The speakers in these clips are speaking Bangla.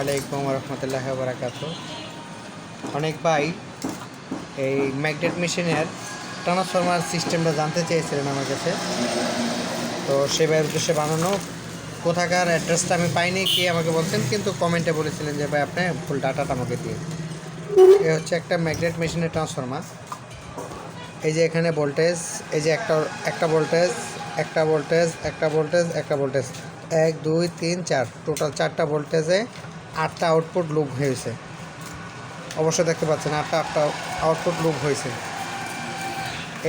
আলাইকুম রহমতুল্লাহ বারাকাত অনেক ভাই এই ম্যাগনেট মেশিনের ট্রান্সফরমার সিস্টেমটা জানতে চেয়েছিলেন আমার কাছে। তো সে ভাইয়ের উদ্দেশ্যে বানানো। কোথাকার অ্যাড্রেসটা আমি পাইনি, কি আমাকে বলছেন, কিন্তু কমেন্টে বলেছিলেন যে, ভাই, আপনি ফুল ডাটাটা আমাকে দিয়ে এ হচ্ছে একটা ম্যাগনেট মেশিনের ট্রান্সফরমার এই যে এখানে ভোল্টেজ এই যে একটা একটা ভোল্টেজ একটা ভোল্টেজ একটা ভোল্টেজ একটা ভোল্টেজ এক, দুই, তিন, চার। টোটাল চারটা ভোল্টেজে আটটা আউটপুট লুক হয়েছে অবশ্যই দেখতে পাচ্ছেন, আটটা আটটা আউটপুট লুক হয়েছে।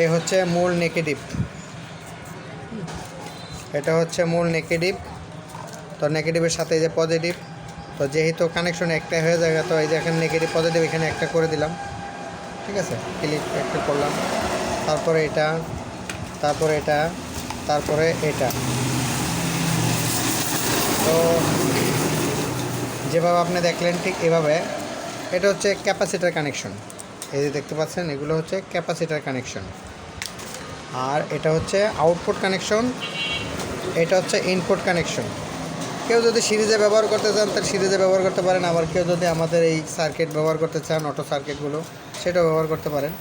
এই হচ্ছে মূল নেগেটিভ এটা হচ্ছে মূল নেগেটিভ তো নেগেটিভের সাথে এই যে পজিটিভ তো যেহেতু কানেকশন একটা হয়ে যায় তো এই যে এখানে নেগেটিভ পজিটিভ এখানে একটা করে দিলাম। ঠিক আছে? ক্লিক একটা করলাম। তারপরে এটা তারপরে এটা তারপরে এটা। তো যেভাবে আপনি দেখলেন ঠিক এভাবে, এটা হচ্ছে ক্যাপাসিটার কানেকশন। এই যে দেখতে পাচ্ছেন, এগুলো হচ্ছে ক্যাপাসিটার কানেকশন। আর এটা হচ্ছে আউটপুট কানেকশন, এটা হচ্ছে ইনপুট কানেকশন। কেউ যদি সিরিজে ব্যবহার করতে চান তাহলে সিরিজে ব্যবহার করতে পারেন। আবার কেউ যদি আমাদের এই সার্কিট ব্যবহার করতে চান, অটো সার্কিটগুলো, সেটাও ব্যবহার করতে পারেন।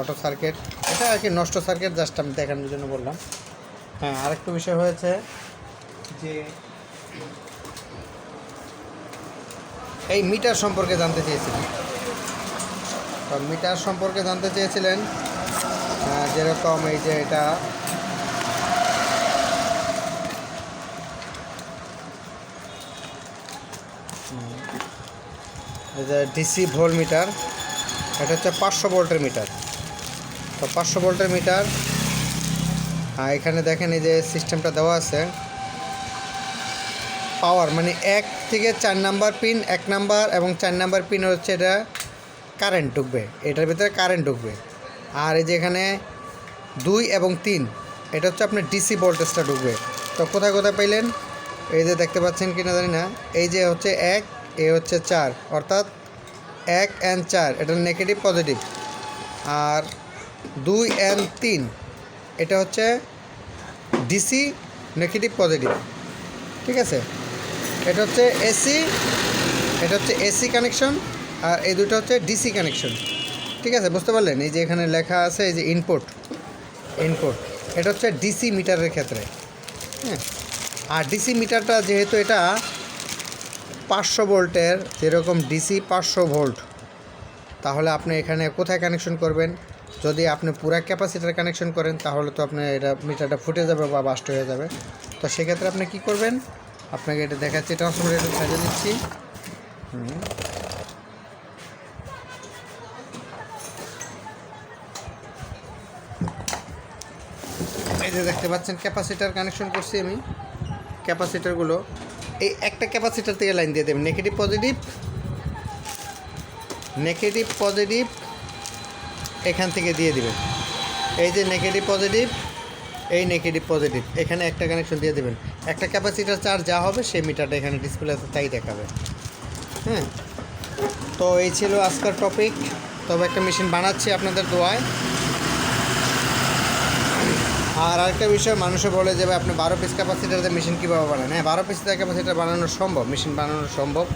অটো সার্কিট, এটা আর কি নষ্ট সার্কিট, জাস্ট আমি দেখানোর জন্য বললাম। হ্যাঁ আরেকটা বিষয় হয়েছে যে এই মিটার সম্পর্কে জানতে চেয়েছিলেন। তো মিটার সম্পর্কে জানতে চেয়েছিলেন যেরকম এই যে এটা ডিসি ভোল্ট মিটার, এটা হচ্ছে পাঁচশো ভোল্টের মিটার। তো পাঁচশো ভোল্টের মিটার এখানে দেখেন এই যে সিস্টেমটা দেওয়া আছে। পাওয়ার মানে এক থেকে চার নাম্বার পিন, এক নাম্বার এবং চার নাম্বার পিন হচ্ছে এটা কারেন্ট ঢুকবে, এটার ভিতরে কারেন্ট ঢুকবে। আর এই যে এখানে দুই এবং তিন, এটা হচ্ছে আপনার ডিসি ভোল্টেজটা ঢুকবে। তো কোথায় কোথায় পাইলেন? এই যে দেখতে পাচ্ছেন কি না জানি না, এই যে হচ্ছে এক, এ হচ্ছে চার, অর্থাৎ এক অ্যান্ড চার, এটা নেগেটিভ পজিটিভ আর দুই অ্যান্ড তিন, এটা হচ্ছে ডিসি নেগেটিভ পজিটিভ ঠিক আছে? এটা হচ্ছে এসি এটা হচ্ছে এসি কানেকশন আর এই দুটো হচ্ছে ডিসি কানেকশন ঠিক আছে, বুঝতে পারলেন? এই যে এখানে লেখা আছে, এই যে ইনপুট ইনপুট এটা হচ্ছে ডিসি মিটারের ক্ষেত্রে। হ্যাঁ আর ডিসি মিটারটা যেহেতু এটা পাঁচশো ভোল্টের, যেরকম ডিসি পাঁচশো ভোল্ট, তাহলে আপনি এখানে কোথায় কানেকশন করবেন? যদি আপনি পুরা ক্যাপাসিটার কানেকশন করেন, তাহলে তো আপনার এটা মিটারটা ফুটে যাবে বা বাস্ট হয়ে যাবে। তো সেক্ষেত্রে আপনি কি করবেন? আপনাকে এটা দেখাচ্ছি, এটা সাজিয়ে দিচ্ছি। হুম। এই যে দেখতে পাচ্ছেন, ক্যাপাসিটার কানেকশন করছি আমি। ক্যাপাসিটারগুলো, এই একটা ক্যাপাসিটার থেকে লাইন দিয়ে দেবেন নেগেটিভ পজিটিভ নেগেটিভ পজিটিভ এখান থেকে দিয়ে দিবেন। এই যে নেগেটিভ পজিটিভ এই নেগেটিভ পজিটিভ এখানে একটা কানেকশন দিয়ে দেবেন। একটা ক্যাপাসিটার চার্জ যা হবে, সেই মিটারটা এখানে ডিসপ্লেতে তাই দেখাবে। হ্যাঁ? তো এই ছিল আজকের টপিক তবে একটা মেশিন বানাচ্ছি আপনাদের দোয়ায়। আর আরেকটা বিষয়, মানুষে বলে যে, ভাই, আপনি বারো পিস ক্যাপাসিটারতে মেশিন কীভাবে বানান? হ্যাঁ বারো পিস ক্যাপাসিটার বানানো সম্ভব মেশিন বানানো সম্ভব।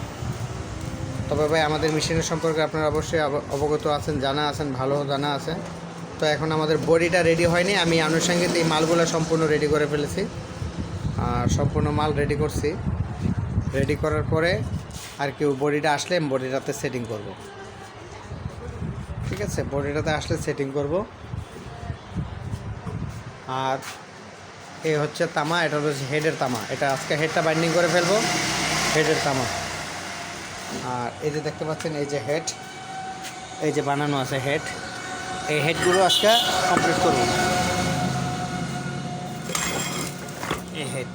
তবে ভাই, আমাদের মেশিনের সম্পর্কে আপনারা অবশ্যই অব- অবগত আছেন, জানা আছেন, ভালো জানা আছে তো এখন আমাদের বডিটা রেডি হয়নি। আমি আনুষঙ্গিক এই মালগুলো সম্পূর্ণ রেডি করে ফেলেছি। আর সম্পূর্ণ মাল রেডি করছি। রেডি করার পরে আর কেউ বডিটা আসলে বডিটাতে সেটিং করব। ঠিক আছে? বডিটাতে আসলে সেটিং করব। আর এ হচ্ছে তামা, এটা হচ্ছে হেডের তামা। এটা আজকে হেডটা বাইন্ডিং করে ফেলব। হেডের তামা। আর এই যে দেখতে পাচ্ছেন, এই যে হেড এই যে বানানো আছে হেড এই হেডগুলো আজকে কমপ্লিট করব। এই হেড